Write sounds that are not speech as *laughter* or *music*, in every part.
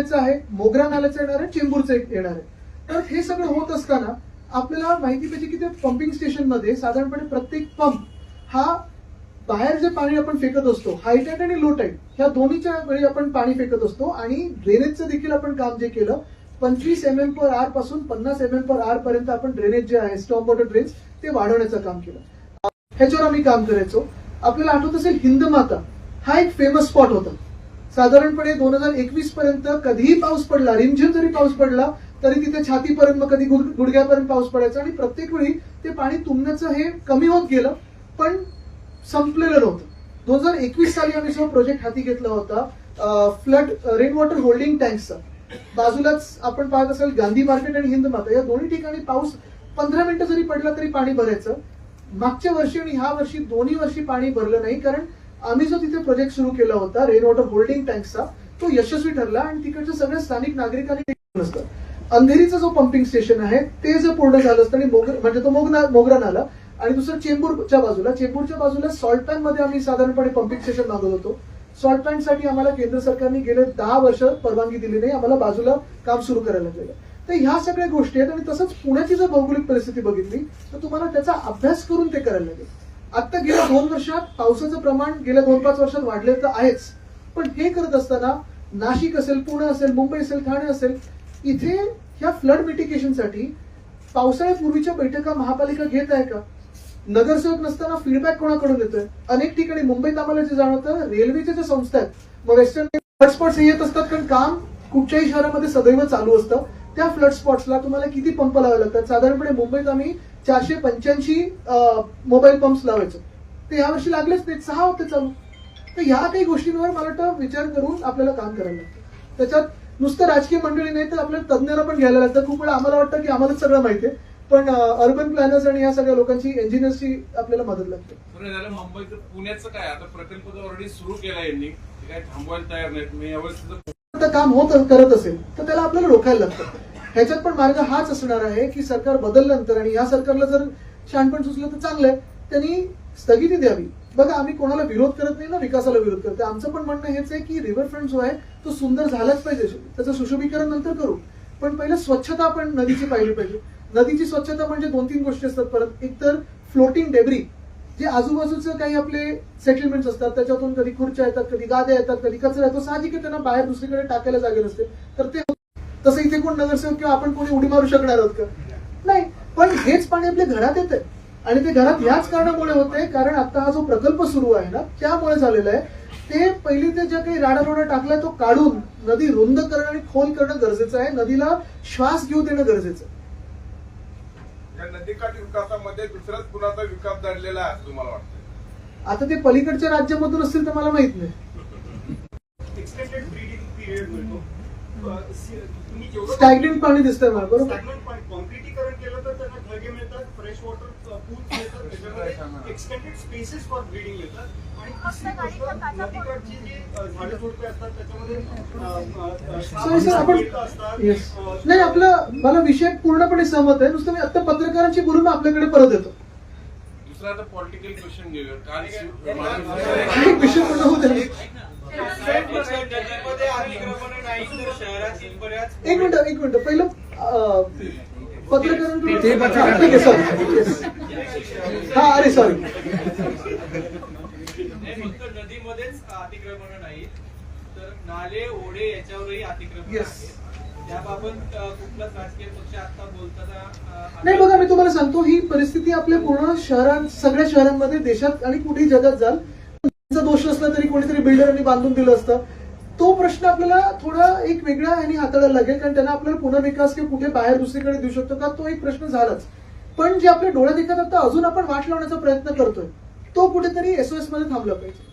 नाल्याचं आहे मोगरा नाल्याचं येणार आहे चेंबूरचं एक येणार आहे. तर हे सगळं होत असताना आपल्याला माहिती पाहिजे की ते पंपिंग स्टेशनमध्ये साधारणपणे प्रत्येक पंप हा बाहेर जे पाणी आपण फेकत असतो हायटाईट आणि लो टाईट ह्या दोन्हीच्या वेळी आपण पाणी फेकत असतो आणि ड्रेनेजचं देखील आपण काम जे केलं पंचवीस एम एम पर आरपासून पन्नास एम एम पर आर पर्यंत आपण ड्रेनेज जे आहे स्टॉप वॉटर ड्रेन्स ते वाढवण्याचं काम केलं. ह्याच्यावर आम्ही काम करायचो. आपल्याला आठवत असेल हिंदमाता हा एक फेमस स्पॉट होता. साधारणपणे दोन हजार एकवीस पर्यंत कधीही पाऊस पडला रिमझिम जरी पाऊस पडला तरी तिथे छातीपर्यंत मग कधी गुडघ्यापर्यंत पाऊस पडायचा आणि प्रत्येक वेळी ते पाणी तुंबण्याचं हे कमी होत गेलं पण संपलेलं नव्हतं. दोन हजार एकवीस साली आम्ही जो प्रोजेक्ट हाती घेतला होता फ्लड रेन वॉटर होल्डिंग टँक्सचा बाजूलाच आपण पाहत असाल गांधी मार्केट आणि हिंद माता या दोन्ही ठिकाणी पाऊस पंधरा मिनिटं जरी पडला तरी पाणी भरायचं. मागच्या वर्षी आणि ह्या वर्षी दोन्ही वर्षी पाणी भरलं नाही कारण आम्ही जो तिथे प्रोजेक्ट सुरू केला होता रेन वॉटर होल्डिंग टँकचा तो यशस्वी ठरला आणि तिकडच्या सगळ्या स्थानिक नागरिकांनी ते असतं अंधेरीचं जो पंपिंग स्टेशन आहे ते जर पूर्ण झालं असतं आणि म्हणजे तो मोगना मोगरा नाला आणि दुसरं चेंबूरच्या बाजूला चेंबूरच्या बाजूला सॉल्ट पॅनमध्ये आम्ही साधारणपणे पंपिंग स्टेशन मागवत होतो. सॉल्ट पॅनसाठी आम्हाला केंद्र सरकारने गेले दहा वर्ष परवानगी दिली नाही आम्हाला बाजूला काम सुरू करायला गेलं तर ह्या सगळ्या गोष्टी आहेत आणि तसंच पुण्याची जर भौगोलिक परिस्थिती बघितली तर तुम्हाला त्याचा अभ्यास करून ते करायला लागेल. आता गेल्या दोन वर्षात पावसाचं प्रमाण गेल्या दोन पाच वर्षात वाढले तर आहेच. पण हे करत असताना नाशिक असेल पुणे असेल मुंबई असेल ठाणे असेल इथे ह्या फ्लड मिटिगेशनसाठी पावसाळ्यापूर्वीच्या बैठका महापालिका घेत आहे का? नगरसेवक नसताना फीडबॅक कोणाकडून येतोय अनेक ठिकाणी मुंबईत आम्हाला जे जाणवतं रेल्वेच्या ज्या संस्था आहेत मग वेस्टर्न फ्लड स्पॉट्स हे येत असतात कारण काम कुठच्याही शहरामध्ये सदैव चालू असतं. त्या फ्लड स्पॉट्सला तुम्हाला किती पंप लावावे लागतात? साधारणपणे मुंबईत आम्ही चारशे पंच्याऐंशी मोबाईल पंप्स लावायचो. ते यावर्षी लागलेच नाहीत. सहा होते चालू. तर ह्या काही गोष्टींवर मला वाटतं विचार करून आपल्याला काम करायला लागतं. त्याच्यात नुसतं राजकीय मंडळी नाही तर आपल्याला तज्ज्ञांना पण घ्यायला लागतं. खूप वेळा आम्हाला वाटतं की आम्हालाच सगळं माहिती आहे. पण अर्बन प्लॅनर्स आणि या सगळ्या लोकांची इंजिनियर्सची आपल्याला मदत लागते. मुंबईचं पुण्याचं काय? आता प्रकल्प ऑलरेडी सुरू केला यांनी. काय थांबवायला तयार नाहीत. काम होत करत असेल तर त्याला आपल्याला रोखायला लागतं. ह्याच्यात पण मार्ग हाच असणार आहे की सरकार बदलल्यानंतर आणि या सरकारला जर शहाणपण सुचलं तर चांगलं आहे त्यांनी स्थगिती द्यावी. बघा आम्ही कोणाला विरोध करत नाही ना विकासाला विरोध करतो आमचं पण म्हणणं हेच आहे की रिव्हरफ्रंट जो आहे तो सुंदर झालाच पाहिजे. त्याचं सुशोभीकरण नंतर करू. पण पहिलं स्वच्छता आपण नदीची पाहिली पाहिजे. नदीची स्वच्छता म्हणजे दोन तीन गोष्टी असतात परत. एक तर फ्लोटिंग डेब्री जे आजूबाजूचं काही आपले सेटलमेंट्स असतात त्याच्यातून कधी खुर्च्या येतात कधी गाद्या येतात कधी कचरा येतो. साहजिक त्यांना बाहेर दुसरीकडे टाकायला जागे नसते. तर ते तसं इथे कोण नगरसेवक किंवा आपण कोणी उडी मारू शकणार आहोत का? नाही. पण हेच पाणी आपल्या घरात येत आहे आणि ते घरात याच कारणामुळे होते कारण आता हा जो प्रकल्प सुरू आहे ना त्यामुळे झालेला आहे. ते पहिली ते जे काही राडारोडा टाकलाय तो काढून नदी रुंद करणं आणि खोल करणं गरजेचं आहे. नदीला श्वास घेऊ देणं गरजेचं आहे. या नदीकाठी विकासामध्ये दुसराच कुणाचा विकास दडलेला आहे तुम्हाला वाटतं आता ते पलीकडच्या राज्यामधून असतील तर मला माहीत नाही. एक्सटेंडेड ब्रीडिंग पिरियड मिळतो स्टॅग्नेंट पाणी दिसतंय मला बरोबर पाणी कॉन्क्रिटीकरण केलं तर त्यांना मिळतात फ्रेश वॉटर पूल्स मिळतात त्याच्यामध्ये एक्सटेंडेड स्पेसेस फॉर ब्रीडिंग मिळतात आणि तिसरी गोष्ट नदीकाठची जी अ, झाडं झुडपे असतात त्याच्यामध्ये अ, अ, अ, सॉरी सर आपण मिळतं असतात येस अ, नाही आपलं मला विषय पूर्णपणे सहमत आहे नुसतं मी आता पत्रकारांची बोलून आपल्याकडे परत येतो दुसरा आता पॉलिटिकल क्वेश्चन घेऊया विषय पूर्ण होऊ द्या. एक मिनिट एक मिनिट. पहिलं हा, ठीक आहे सॉरी हा अरे सॉरी फक्त नदीमध्येच अतिक्रमण नाही तर नाले ओढे याच्यावरही अतिक्रमण Yes. आहे त्याबाबत अ, कुठलाच राजकीय पक्ष आता बोलताना अ, नाही बघा मी तुम्हाला सांगतो ही परिस्थिती आपल्या पूर्ण शहरात सगळ्या शहरांमध्ये देशात आणि कुठेही जगात जाल. दोष नसला तरी कोणीतरी बिल्डरांनी बांधून दिलं असतं. तो प्रश्न आपल्याला थोडा एक वेगळा आणि हाताळायला लागेल कारण त्यांना आपल्याला पुनर्विकास किंवा कुठे बाहेर दुसरीकडे देऊ शकतो का? तो एक प्रश्न झालाच. पण जे आपले डोळे दिखत आता अजून आपण वाट लावण्याचा प्रयत्न करतोय. तो कुठेतरी एसओएसमध्ये थांबला पाहिजे.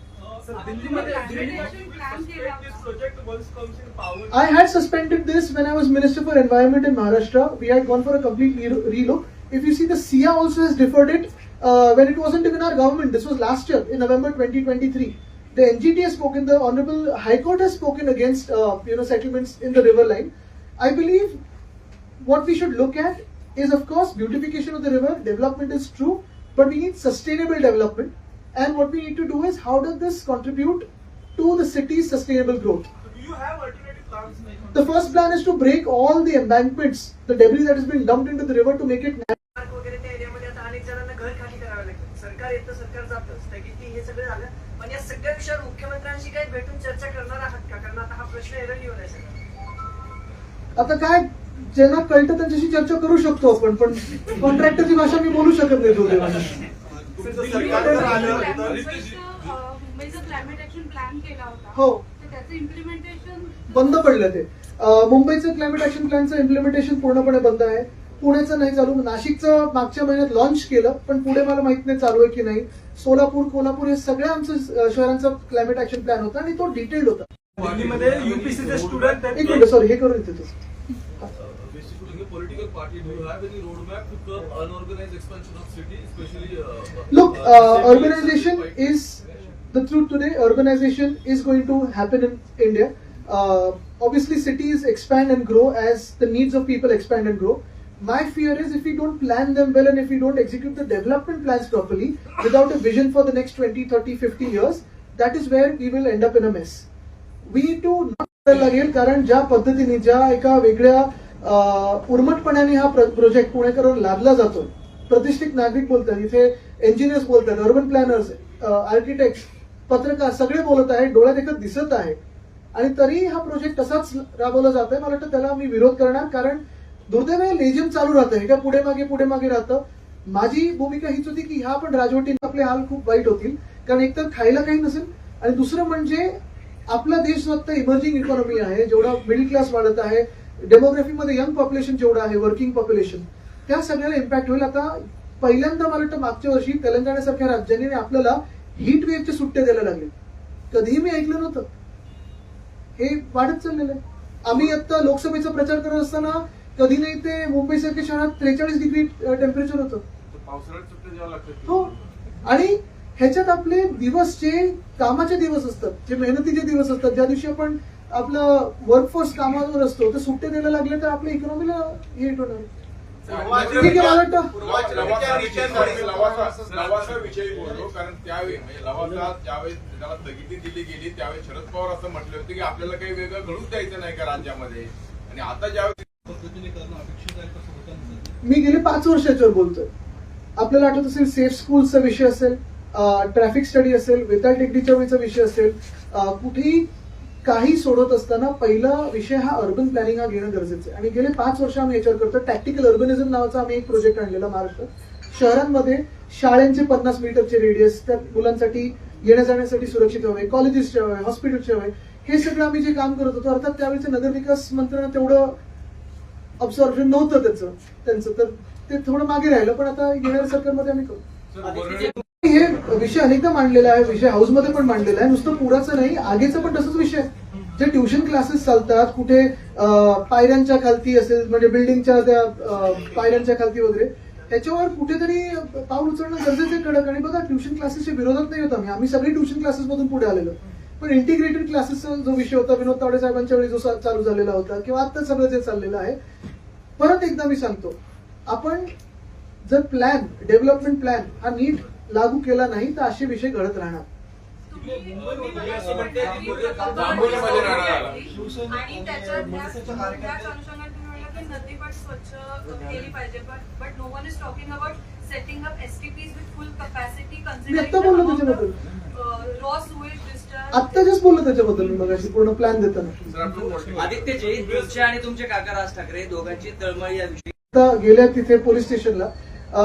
I had suspended this when I was minister for environment in Maharashtra we had gone for a complete relook if you see the SEIAA also has deferred it when it was in to in our government this was last year in November twenty twenty three the NGT has spoken, the Honorable High Court has spoken against uh, you know settlements in the river line. I believe what we should look at is of course beautification of the river, development is true, but we need sustainable development and what we need to do is how does this contribute to the city's sustainable growth. So do you have alternative plans? Like the first plan is to break all the embankments, the debris that has been dumped into the river to make it natural. पण या सगळ्या विषयावर मुख्यमंत्र्यांशी काही भेटून चर्चा करणार आहात का? कारण आता हा प्रश्न एरंडीवर आहे सगळा. आता काय ज्यांना कळतं त्यांच्याशी चर्चा करू शकतो आपण पण कॉन्ट्रॅक्टरची भाषा मी बोलू शकत नाही दुर्दैवाने सरकार क्लायमेट ऍक्शन प्लॅन केला होता हो. बंद पडलं ते. मुंबईचं क्लायमेट ऍक्शन प्लॅनचं इम्प्लिमेंटेशन पूर्णपणे बंद आहे. पुण्याचं नाही चालू. नाशिकचं मागच्या महिन्यात लॉन्च केलं पण पुढे मला माहीत नाही चालू आहे की नाही. सोलापूर कोल्हापूर हे सगळ्या आमचं शहरांचं क्लायमेट ऍक्शन प्लॅन होता आणि तो डिटेल्ड होता. एक मिनिट सॉरी हे करून येते look organisation is the through today organisation is going to happen in India obviously city is expand and grow as the needs of people expand and grow My fear is if we don't plan them well and if we don't execute the development plans properly without a vision for the next 20, 30, 50 years, that is where we will end up in a mess. We need to करायला लागेल कारण ज्या पद्धतीने ज्या एका वेगळ्या उर्मटपणाने हा project पुणेकरांवर लादला जातो प्रतिष्ठित नागरिक बोलतात इथे इंजिनियर्स बोलतात अर्बन प्लॅनर्स आर्किटेक्ट पत्रकार सगळे बोलत आहेत डोळ्या देखत दिसत आहे. आणि तरी हा प्रोजेक्ट तसाच राबवला जात आहे मला वाटतं त्याला मी विरोध करणार कारण दुर्दैवाने लेझिम चालू राहतं. हे काय पुढे मागे पुढे मागे राहतं. माझी भूमिका हीच होती की ह्या पण राजवटीने आपले हाल खूप वाईट होतील. कारण एकतर खायला काही नसेल. आणि दुसरं म्हणजे आपला देश फक्त आता इमर्जिंग इकॉनॉमी आहे. जेवढा मिडल क्लास वाढत आहे. डेमोग्राफीमध्ये यंग पॉप्युलेशन जेवढं आहे वर्किंग पॉप्युलेशन त्या सगळ्याला इम्पॅक्ट होईल. आता पहिल्यांदा मला वाटतं मागच्या वर्षी तेलंगणासारख्या राज्यांनी आपल्याला हीट वेव्हच्या सुट्टे द्यायला लागले. कधीही मी ऐकलं नव्हतं. हे वाढत चाललेलं आहे. आम्ही आता लोकसभेचा प्रचार करत असताना कधी नाही ते मुंबईसारख्या शहरात त्रेचाळीस डिग्री टेम्परेचर होतं. हो. आणि ह्याच्यात आपले दिवस जे कामाचे दिवस असतात जे मेहनतीचे दिवस असतात ज्या दिवशी आपण आपलं वर्कफोर्स कामावर असतो ते सुट्टे द्यायला लागले तर आपल्या इकॉनॉमीला हिट होणार ठीक आहे मला कारण त्यावेळी म्हणजे लवासा ज्यावेळी त्याला स्थगिती दिली गेली त्यावेळी शरद पवार असं म्हटले होते की आपल्याला काही वेगळं घडूच द्यायचं नाही का राज्यामध्ये? आणि आता ज्यावेळी मी गेले पाच वर्षाच्यावर बोलतोय. आपल्याला आठवत असेल सेफ स्कूलचा विषय असेल ट्रॅफिक स्टडी असेल वेताळ टेकडीच्या वेळीचा विषय असेल कुठेही काही सोडत असताना पहिला विषय हा अर्बन प्लॅनिंग हा घेणं गरजेचं आहे. आणि गेले पाच वर्ष आम्ही याच्यावर करतो टॅक्टिकल अर्बनिझम नावाचा आम्ही एक प्रोजेक्ट आणलेला महाराष्ट्रात. शहरांमध्ये शाळांचे पन्नास मीटरचे रेडियस त्या मुलांसाठी येण्या जाण्यासाठी सुरक्षित हवे कॉलेजेसचे हवे हॉस्पिटलचे हवे हे सगळं आम्ही जे काम करत होतो अर्थात त्यावेळेचे नगरविकास मंत्र्यांना तेवढं ऑब्झर्वेशन नव्हतं त्याचं. त्यांचं तर ते थोडं मागे राहिलं पण आता येणाऱ्या सरकारमध्ये आम्ही करू. हे विषय अनेकदा मांडलेला आहे विषय हाऊसमध्ये पण मांडलेला आहे. नुसतं पुराचं नाही आगेचं पण तसंच विषय आहे. जे ट्युशन क्लासेस चालतात कुठे पायऱ्यांच्या खालती असेल म्हणजे बिल्डिंगच्या त्या पायऱ्यांच्या खालती वगैरे त्याच्यावर कुठेतरी पाऊल उचलणं गरजेचं आहे कडक. आणि बघा ट्युशन क्लासेसच्या विरोधात नाही होता आम्ही. आम्ही सगळे ट्युशन क्लासेस मधून पुढे आलेलो. पण इंटिग्रेटेड क्लासेसचा जो विषय होता विनोद तावडे साहेबांच्या वेळी जो चालू झालेला होता किंवा आता सगळं जे चाललेलं आहे परत एकदा मी सांगतो. आपण जर प्लॅन डेव्हलपमेंट प्लॅन हा नीट लागू केला नाही तर असे विषय घडत राहणार. दांबोलीमध्ये राहणार. आला. आणि त्याच्यात त्या- त्याच अनुषंगाने तुम्ही म्हणलं की नदी पण स्वच्छ केली पाहिजे but but no one is talking about setting up STPs with full capacity मी आत्ता जस्ट बोललो त्याच्याबद्दल मी मगाशी पूर्ण प्लॅन देताना. आदित्यजी तुमचे आणि तुमचे काका राज ठाकरे दोघांची तळमळी या विषयी आता गेल्या तिथे पोलीस स्टेशनला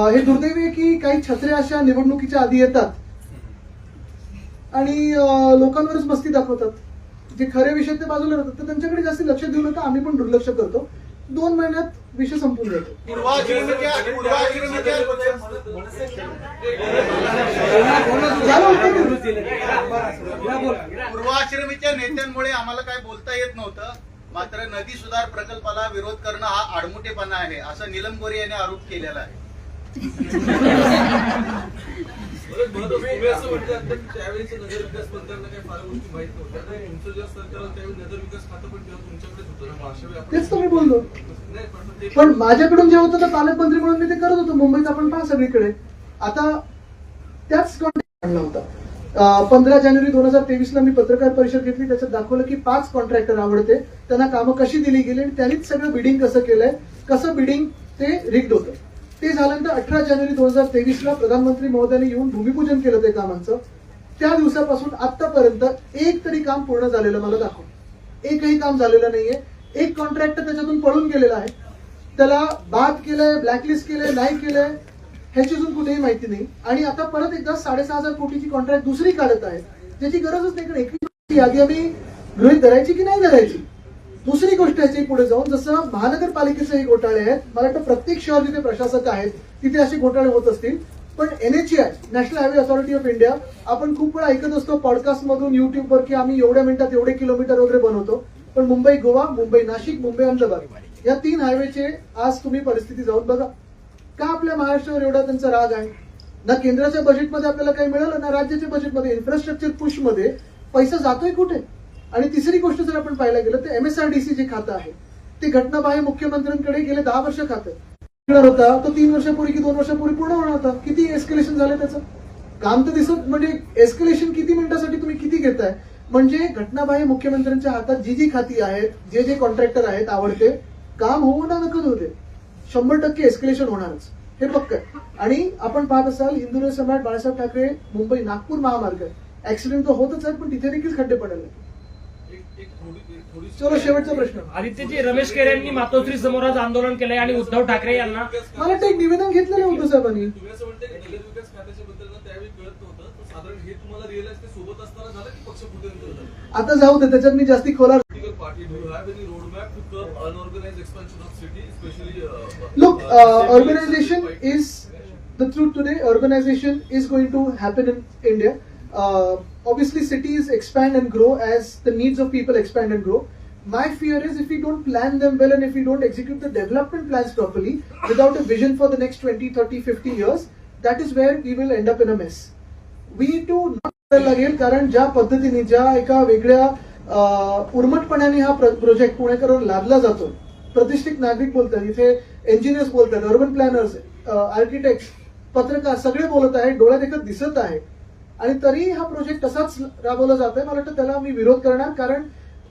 हे दुर्दैवी आहे की काही छत्र्या अशा निवडणुकीच्या आधी येतात. आणि लोकांवरच मस्ती दाखवतात. जे खरे विषय ते बाजूला राहतात तर त्यांच्याकडे जास्त लक्ष देऊ नका आम्ही पण दुर्लक्ष करतो. दोन महिन्यात विषय संपून जातो. पूर्वाश्रमीच्या नेत्यांमुळे आम्हाला काय बोलता येत नव्हतं. मात्र नदी सुधार प्रकल्पाला विरोध करणं हा आडमुठेपणा आहे असं निलम गोरे यांनी आरोप केलेला आहे. तेच तर मी बोललो. पण माझ्याकडून जे होतं तर पालकमंत्री म्हणून मी ते करत होतो. मुंबईत आपण पहा सगळीकडे. आता त्याच कॉन्टॅक्ट आणला होता. पंधरा जानेवारी दोन हजार तेवीसला मी पत्रकार परिषद घेतली. त्याच्यात दाखवलं की पाच कॉन्ट्रॅक्टर आवडते. त्यांना कामं कशी दिली गेली आणि त्यांनीच सगळं बिडिंग कसं केलंय कसं बिडिंग ते रिग्ड होतं. ते झाल्यानंतर अठरा जानेवारी दोन हजार तेवीसला प्रधानमंत्री महोदयांनी येऊन भूमिपूजन केलं ते कामांचं. त्या दिवसापासून आतापर्यंत एक तरी काम पूर्ण झालेलं मला दाखव. एकही काम झालेलं नाहीये. एक कॉन्ट्रॅक्टर त्याच्यातून पळून गेलेला आहे. त्याला बाद केलंय ब्लॅकलिस्ट केलंय नाही केलंय ह्याची अजून कुठेही माहिती नाही. आणि आता परत एकदा साडेसहा हजार कोटीची कॉन्ट्रॅक्ट दुसरी काढत आहे. ज्याची गरजच नाही कारण एकवीस यादी आम्ही गृहित धरायची की नाही धरायची? दुसरी गोष्ट याची पुढे जाऊन जसं महानगरपालिकेचे हे घोटाळे आहेत मला वाटतं प्रत्येक शहर जिथे प्रशासक आहेत तिथे असे घोटाळे होत असतील. पण NHAI national highway authority of India आपण खूप वेळा ऐकत असतो पॉडकास्ट मधून युट्यूबवर की आम्ही एवढ्या मिनिटात एवढे किलोमीटर वगैरे बनवतो. पण मुंबई गोवा मुंबई नाशिक मुंबई अहमदाबाद या तीन हायवेचे आज तुम्ही परिस्थिती जाऊन बघा. का आपल्या महाराष्ट्रावर एवढा त्यांचा राग आहे? ना केंद्राच्या बजेटमध्ये आपल्याला काही मिळालं ना राज्याच्या बजेटमध्ये इन्फ्रास्ट्रक्चर पुशमध्ये पैसा जातोय कुठे? आणि तिसरी गोष्ट जर आपण पाहायला गेलं तर एमएसआरडीसी जे खातं आहे ते घटनाबाह्य मुख्यमंत्र्यांकडे गेले दहा वर्ष खातं होता तो तीन वर्षापूर्वी की दोन वर्षापूर्वी पूर्ण होणार होता. किती एस्केलेशन झालं त्याचं? काम तर दिसत म्हणजे एस्केलेशन किती मिनिटासाठी तुम्ही किती घेताय? म्हणजे घटनाबाह्य मुख्यमंत्र्यांच्या हातात जी जी खाती आहेत जे जे कॉन्ट्रॅक्टर आहेत आवडते काम होऊ ना नकद होते. शंभर टक्के एस्केलेशन होणारच. हे पक्क आणि आपण पाहत असाल हिंदू सम्राट बाळासाहेब ठाकरे मुंबई नागपूर महामार्ग ऍक्सिडेंट तर होतच आहेत पण तिथे देखील खड्डे पडले एक- एक थोडी- एक थोडी- चलो शेवटचा प्रश्न आदित्यजी रमेश केरे यांनी मातोश्री समोर आज आंदोलन केलंय आणि उद्धव ठाकरे यांना मला वाटतं एक निवेदन घेतलेलं होतं साहेबांनी तुम्ही असं म्हणताय की नगर विकास खात्याच्या बद्दल ना त्यावेळी कळत नव्हतं तर साधारण हे तुम्हाला रिअलाइज ते सोबत असताना झालं की पक्ष फुटेनंतर झालं आता जाऊ दे त्याच्यात मी जास्ती खोला especially? uh, Look, uh, uh, safety urbanization issues? is the truth today. Urbanization obviously, cities expand and grow as the needs of people expand and grow. My fear is if we don't plan them well and if we don't execute the development plans properly without a vision for the next 20, 30, 50 years, that is where we will end up in a mess. We need to करायला लागेल कारण ज्या पद्धतीने ज्या एका वेगळ्या उर्मटपणाने हा project पुणेकरांवर लादला जातो प्रतिष्ठित नागरिक बोलतात इथे इंजिनियर्स बोलतात अर्बन प्लॅनर्स आर्किटेक्ट पत्रकार सगळे बोलत आहेत डोळ्या देखत दिसत आहे आणि तरी हा प्रोजेक्ट तसाच राबवला जात आहे मला वाटतं त्याला मी विरोध करणार कारण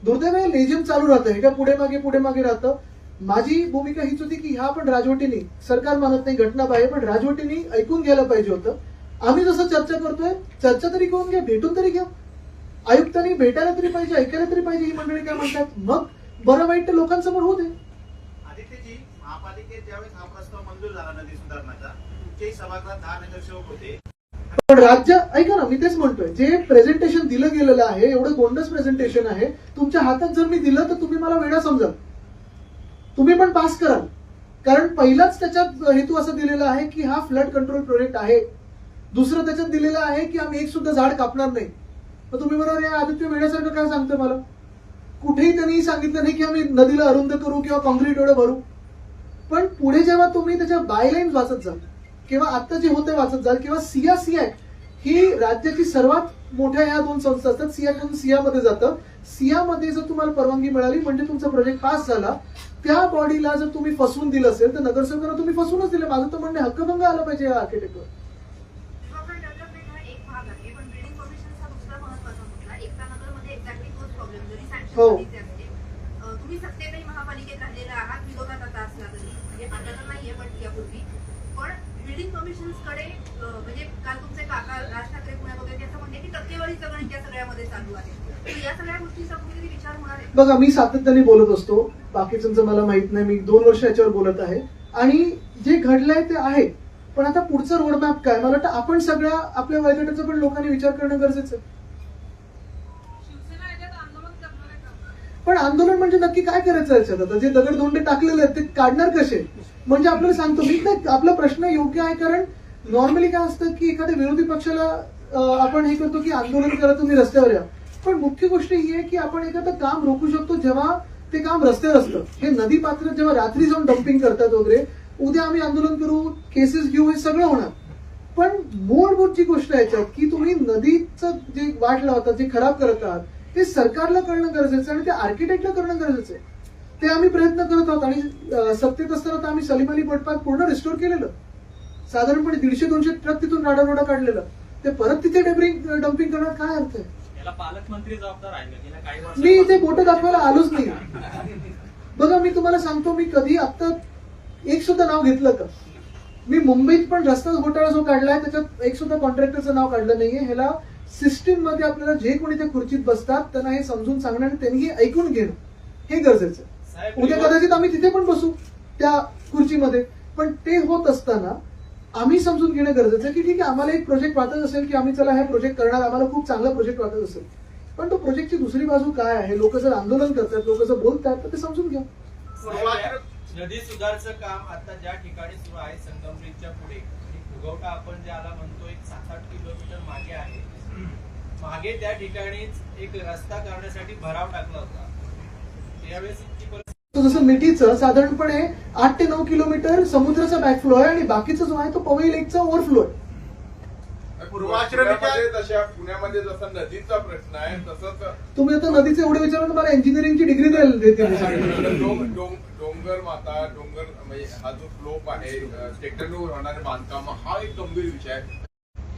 दुर्दैव लेजन चालू राहतं. हे काय पुढे मागे पुढे मागे राहतं. माझी भूमिका हीच होती की ह्या पण राजवटीने सरकार मानत नाही घटना पाहिजे पण राजवटीने ऐकून घ्यायला पाहिजे होतं. आम्ही जसं चर्चा करतोय चर्चा तरी करून घ्या भेटून तरी घ्या. आयुक्तांनी भेटायला तरी पाहिजे ऐकायला तरी पाहिजे ही मंडळी काय म्हणतात? मग बरं वाईट तर लोकांसमोर होऊ दे. महापालिकेत ज्यावेळेस हा प्रस्ताव मंजूर झाला नदी सुधारणाचा तुमच्याही सभागृहात दहा नगरसेवक होते. पण राज्य ऐका ना मी तेच म्हणतोय. जे प्रेझेंटेशन दिलं गेलेलं आहे एवढं गोंडस प्रेझेंटेशन आहे तुमच्या हातात जर मी दिलं तर तुम्ही मला वेळा समजाल. तुम्ही पण पास कराल. कारण पहिलाच त्याच्यात हेतू असं दिलेला आहे की हा फ्लड कंट्रोल प्रोजेक्ट आहे. दुसरं त्याच्यात दिलेलं आहे की आम्ही एक सुद्धा झाड कापणार नाही. मग तुम्ही बरोबर या आदित्य वेड्यासारखं काय सांगतोय मला? कुठेही त्यांनी सांगितलं नाही की आम्ही नदीला अरुंद करू किंवा कॉन्क्रीट एवढं भरू. पण पुढे जेव्हा तुम्ही त्याच्या बायलाईन वाचत जाल किंवा आता जे होते वाचत जाल किंवा सिया सियाक ही राज्याची सर्वात मोठ्या ह्या दोन संस्था असतात. सियाकडून सियामध्ये जातं. सियामध्ये जर तुम्हाला परवानगी मिळाली म्हणजे तुमचा प्रोजेक्ट पास झाला त्या बॉडीला जर तुम्ही फसवून दिलं असेल तर नगरसेवकांना तुम्ही फसवूनच दिलं. माझं तर म्हणणे हक्कभंग आला पाहिजे या आर्किटेक्टवर हा एक भाग आहे पण बिल्डिंग परमिशन हा दुसरा महत्त्वाचा मुद्दा एकता नगरमध्ये एक्झॅक्टली तोच प्रॉब्लेम जरी हो. सँक्शन असते अं, तुम्ही सत्तेतही महापालिकेत राहिलेला आहात विरोधात आता असला तरी म्हणजे आता तर नाहीये पण यापूर्वी कडे म्हणजे काल तुमचे काका राज ठाकरे पुण्यात ते असं म्हणले की टक्केवारीचं गणित या सगळ्यामध्ये चालू आहे. तर या सगळ्या गोष्टीचा कुठेतरी विचार होणार आहे बघा मी सातत्याने बोलत असतो. बाकीच्यांचं मला माहीत नाही. मी दोन वर्ष याच्यावर बोलत आहे. आणि जे घडलंय ते आहे. पण आता पुढचं रोडमॅप काय? मला वाटतं आपण सगळ्या आपल्या वयोगटाचा पण लोकांनी विचार करणं गरजेचं पण आंदोलन म्हणजे नक्की काय करायचं याच्यात? आता जे दगड दोंडे टाकलेले आहेत ते काढणार कसे? म्हणजे आपल्याला सांगतो मी नाही आपला प्रश्न योग्य आहे कारण नॉर्मली काय असतं की एखाद्या विरोधी पक्षाला आपण हे करतो की आंदोलन करा तुम्ही रस्त्यावर या. पण मुख्य गोष्ट ही आहे की आपण एखादं काम रोखू शकतो जेव्हा ते काम रस्त्यावर असतं. हे नदी पात्र जेव्हा रात्री जाऊन डम्पिंग करतात वगैरे उद्या आम्ही आंदोलन करू केसेस घेऊ हे सगळं होणार. पण मूलभूतची गोष्ट आहे याच्यात की तुम्ही नदीचं जे वाट लावतात जे खराब करत आहात ते सरकारला करणं गरजेचं आहे आणि ते आर्किटेक्टला करणं गरजेचं आहे. ते आम्ही प्रयत्न करत आहोत. आणि सत्तेत असताना तर आम्ही सलीम अली पटपात पूर्ण रिस्टोर केलेलं. साधारणपणे दीडशे दोनशे ट्रक तिथून राडारोडा काढलेलं. ते परत तिथे डेब्रिंग डम्पिंग करण्यात काय अर्थ आहे? पालकमंत्री जबाबदार मी इथे बोटं दाखवायला आलोच नाही. *laughs* बघा मी तुम्हाला सांगतो मी कधी आता एक सुद्धा नाव घेतलं का? मी मुंबईत पण रस्ता घोटाळा जो काढलाय त्याच्यात एक सुद्धा कॉन्ट्रॅक्टरचं नाव काढलं नाहीये. ह्याला सिस्टीममध्ये आपल्याला जे कोणी त्या खुर्चीत बसतात त्यांना हे समजून सांगणं आणि त्यांनी ऐकून घेणं. हे गरजेचं उद्या कदाचित आम्ही तिथे पण बसू त्या खुर्चीमध्ये. पण ते होत असताना आम्ही समजून घेणं गरजेचं आहे की ठीक आहे आम्हाला एक प्रोजेक्ट वाटत असेल की आम्ही चला हा प्रोजेक्ट करणार आम्हाला खूप चांगला प्रोजेक्ट वाटत असेल. पण तो प्रोजेक्टची दुसरी बाजू काय आहे? लोक जर आंदोलन करतात लोक जर बोलतात तर ते समजून घ्या. नदी सुधारचं काम आता ज्या ठिकाणी सुरू आहे संगम ब्रिजच्या पुढे. आणि फुगवटा आपण ज्याला म्हणतो एक सात आठ किलोमीटर मागे आहे. मागे त्या ठिकाणीच एक रस्ता करण्यासाठी भराव टाकला होता. त्यावेळेस इतकी जसं मिठीचं साधारणपणे आठ ते नऊ किलोमीटर समुद्राचा बॅकफ्लो आहे आणि बाकीचा जो आहे तो पवई लेकचा ओव्हरफ्लो आहे. पुण्यामध्ये जसा नदीचा प्रश्न आहे तसंच तुम्ही आता नदीचे एवढे विचारलं तर मला इंजिनिअरिंगची डिग्री डोंगर माता डोंगर म्हणजे हा जो स्लोप आहे टेक्टरवर होणारे बांधकाम हा एक गंभीर विषय आहे.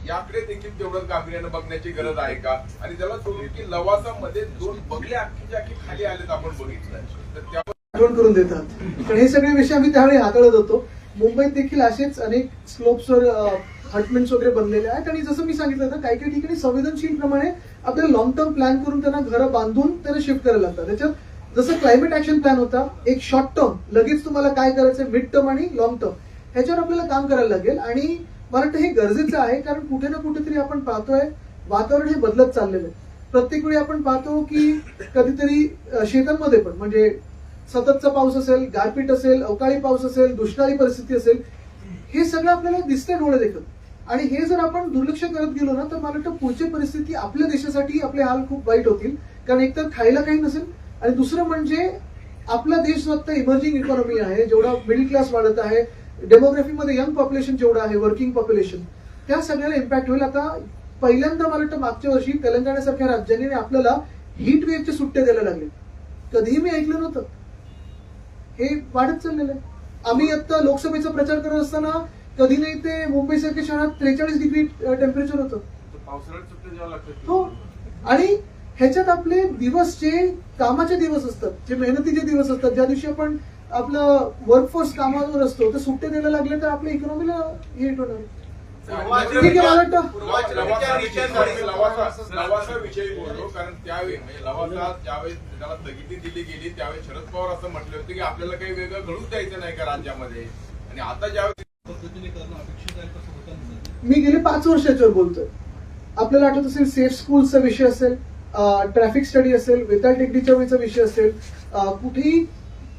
याकडे देखील तेवढं गांभीर्यानं बघण्याची गरज आहे का? आणि त्याला सोडून की लवासामध्ये दोन बगले अख्खीच्या अख्खी खाली आलेत आपण बघितलं तर त्या आठवण करून देतात. पण हे सगळे विषय आम्ही त्यावेळी हाताळत होतो. मुंबईत देखील असेच अनेक स्लोप्सवर अपार्टमेंट्स वगैरे बनलेले आहेत. आणि जसं मी सांगितलं होतं काही काही ठिकाणी संवेदनशील प्रमाणे आपल्याला लॉंग टर्म प्लॅन करून त्यांना घरं बांधून त्यांना शिफ्ट करायला लागतात. त्याच्यात जसं क्लायमेट ऍक्शन प्लॅन होता एक शॉर्ट टर्म लगेच तुम्हाला काय करायचं मिड टर्म आणि लॉंग टर्म ह्याच्यावर आपल्याला काम करायला लागेल. आणि मला वाटतं हे गरजेचं आहे कारण कुठे ना कुठेतरी आपण पाहतोय वातावरण हे बदलत चाललेलं आहे. प्रत्येक वेळी आपण पाहतो की कधीतरी शेतांमध्ये पण म्हणजे सततचा पाऊस असेल गारपीट असेल अवकाळी पाऊस असेल दुष्काळी परिस्थिती असेल हे सगळं आपल्याला दिसतंय डोळे देखत. आणि हे जर आपण दुर्लक्ष करत गेलो ना तर मला वाटतं पुढची परिस्थिती आपल्या देशासाठी आपले हाल खूप वाईट होतील. कारण एकतर खायला काही नसेल आणि दुसरं म्हणजे आपला देश जो आता इमर्जिंग इकॉनॉमी आहे जेवढा मिडल क्लास वाढत आहे डेमोग्राफीमध्ये यंग पॉप्युलेशन जेवढं आहे वर्किंग पॉप्युलेशन त्या सगळ्याला इम्पॅक्ट होईल. आता पहिल्यांदा मला वाटतं मागच्या वर्षी तेलंगणासारख्या राज्यांनी आपल्याला हीट वेव्हचे सुट्टे द्यायला लागले. कधीही मी ऐकलं नव्हतं. हे वाढत चाललेलं आहे. आम्ही आता लोकसभेचा प्रचार करत असताना कधी नाही ते मुंबईसारख्या शहरात त्रेचाळीस डिग्री टेम्परेचर होतं. हो. आणि ह्याच्यात आपले दिवस जे कामाचे दिवस असतात जे मेहनतीचे दिवस असतात ज्या दिवशी आपण आपलं वर्कफोर्स कामावर असतो ते सुट्टे द्यायला लागले तर आपल्या इकॉनॉमीला हिट होणार. ठीक आहे मला वाटतं. पूर्वाश्रमीच्या रिचार्ज लवासा. लवासा विषयी बोललो कारण त्यावेळी म्हणजे लवासा ज्यावेळेस त्याला स्थगिती दिली गेली त्यावेळी शरद पवार असं म्हटले होते की आपल्याला काही वेगळं घडूच द्यायचं नाही का राज्यामध्ये? आणि आता ज्यावेळेस पद्धतीने करणं अपेक्षित आहे कसं होतं नाही. मी गेले पाच वर्ष याच्यावर बोलतोय. आपल्याला आठवत असेल सेफ स्कूलचा विषय असेल ट्रॅफिक स्टडी असेल वेताळ टेकडीच्या वेळीचा विषय असेल अ, कुठेही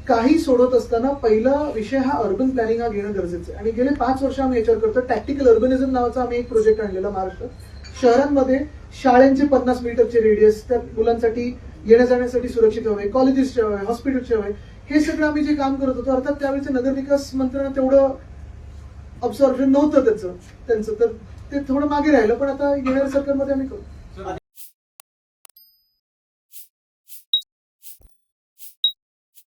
काही सोडत असताना पहिला विषय हा अर्बन प्लॅनिंग हा घेणं गरजेचं आहे. आणि गेले पाच वर्ष आम्ही याच्यावर करतो टॅक्टिकल अर्बनिझम नावाचा आम्ही एक प्रोजेक्ट आणलेला महाराष्ट्रात. शहरांमध्ये शाळांचे पन्नास मीटरचे रेडियस त्या मुलांसाठी येण्या जाण्यासाठी सुरक्षित हवे कॉलेजेसचे हवे हॉस्पिटलचे हवे हे सगळं आम्ही जे काम करत होतो अर्थात त्यावेळेचे नगरविकास मंत्र्यांना तेवढं ऑब्झर्वेशन नव्हतं त्याचं त्यांचं. तर ते थोडं मागे राहिलं पण आता येणाऱ्या सरकारमध्ये आम्ही करू